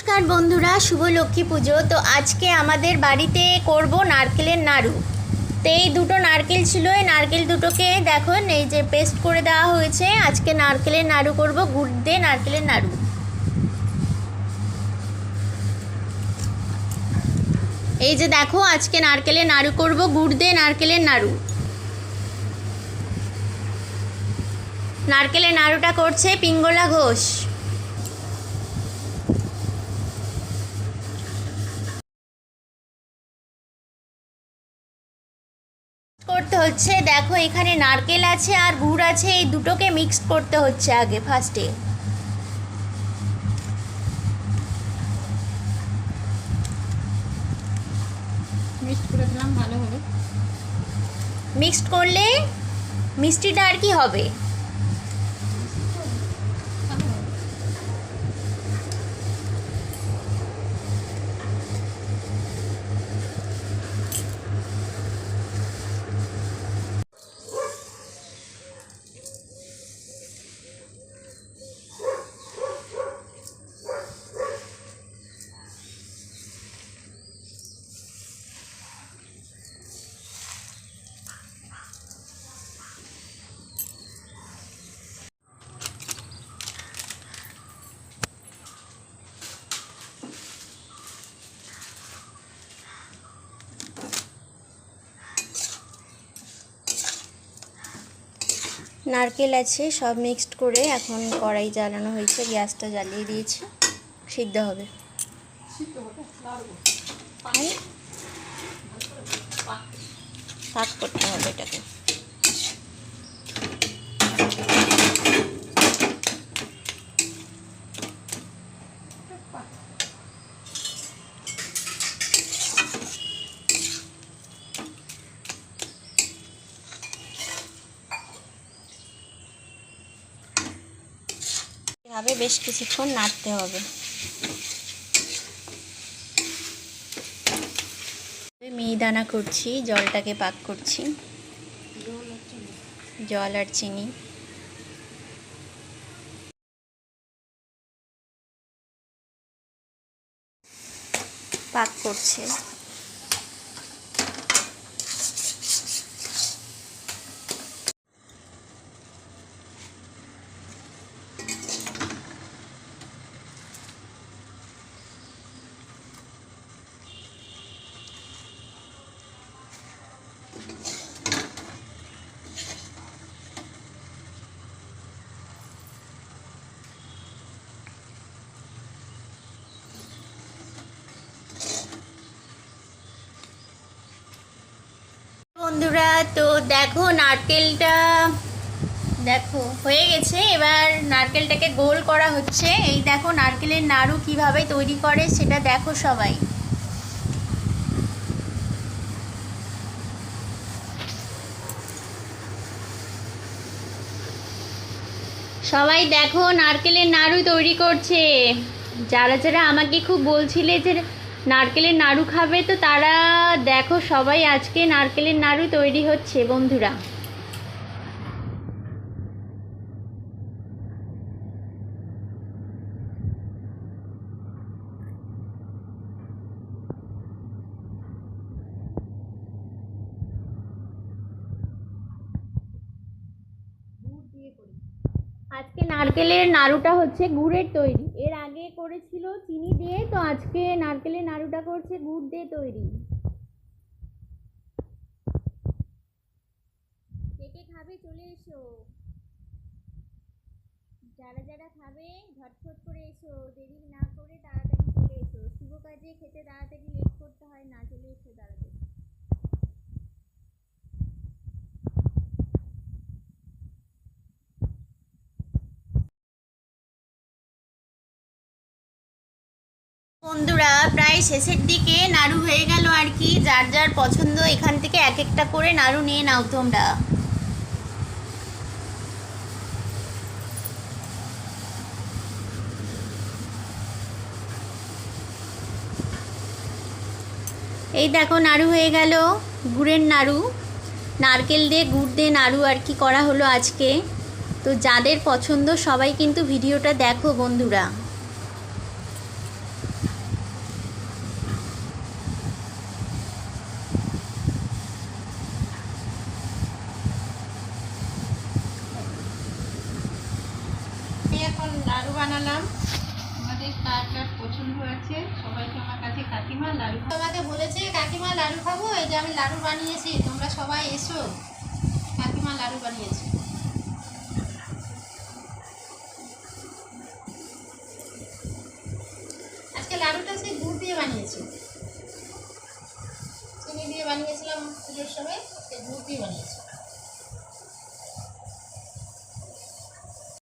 নমস্কার বন্ধুরা, শুভ লক্ষ্মী পুজো। তো আজকে আমাদের বাড়িতে করব নারকেলের নাড়ু। তো এই দুটো নারকেল ছিল, এই নারকেল দুটোকে দেখো, এই যে পেস্ট করে দেওয়া হয়েছে। আজকে নারকেলের নাড়ু করব, গুড় দিয়ে নারকেলের নাড়ু। এই যে দেখো, আজকে নারকেলের নাড়ু করব, গুড় দিয়ে নারকেলের নাড়ু। নারকেলের নাড়ুটা করছে পিঙ্গলা ঘোষ। করতে হচ্ছে। দেখো এখানে নারকেল আছে আর গুড় আছে এই দুটোকে মিক্স করতে হচ্ছে আগে ফার্স্টে মিক্সড করে দিলাম ভালো হবে। মিক্সড করলে মিষ্টিটা আর কি হবে? নারকেল আছে সব মিক্সড করে এখন কড়াই জ্বালানো হয়েছে গ্যাসটা জ্বালিয়ে দিয়েছি সিদ্ধ হবে। পাক করতে হবে এটাকে। এভাবে বেশ কিছুক্ষণ নাড়তে হবে। মিহিদানা করছি, জলটাকে পাক করছি। জল আর চিনি। পাক করছে বন্ধুরা তো দেখো নারকেলটা, দেখো, হয়ে গেছে। এবার নারকেলটাকে গোল করা হচ্ছে। এই দেখো নারকেলের নাড়ু কীভাবে তৈরি করে সেটা দেখো সবাই। সবাই দেখো নারকেলের নাড়ু তৈরি করছে। যারা যারা আমাকে খুব বলছিলে যে নারকেলের নাড়ু খাবে তো তারা দেখো সবাই আজকে নারকেলের নাড়ু তৈরি হচ্ছে বন্ধুরা। আজকে নারকেলের নাড়ুটা হচ্ছে গুড়ের তৈরি। এর আগে করেছিল চিনি দিয়ে, তো আজকে নারকেলের নাড়ুটা করছে গুড় দিয়ে তৈরি। কে খাবে চলে এসো। যারা যারা খাবে, ঝটফট করে এসো। দেরি না করে তাড়াতাড়ি চলে এসো। শুভ কাজে খেতে তাড়াতাড়ি লেট করতে হয় না চলে এসো তাড়াতাড়ি বন্ধুরা, প্রায় শেষের দিকে নাড়ু হয়ে গেল আর কি। যার যার পছন্দ, এখান থেকে এক একটা করে নাড়ু নিয়ে নাও তোমরা। এই দেখো, নাড়ু হয়ে গেল গুড়ের নাড়ু। নারকেল দিয়ে গুড় দিয়ে নাড়ু আর কি করা হলো আজকে। তো যাদের পছন্দ, সবাই কিন্তু ভিডিওটা দেখো বন্ধুরা। এখন লাড়ু বানালাম। আমাদের কার পছন্দ হয়েছে। সবাইকে আমার কাছে কাকিমা লাড়ু আমাকে বলেছে, কাকিমা লাড়ু খাব? এই যে আমি লাড়ু বানিয়েছি, তোমরা সবাই এসো। কাকিমা লাড়ু বানিয়েছে। আজকে লাড়ুটা সেই গুড় দিয়ে বানিয়েছি। চিনি দিয়ে বানিয়েছিলাম পুজোর সময়, আজকে গুড় দিয়ে বানিয়েছি।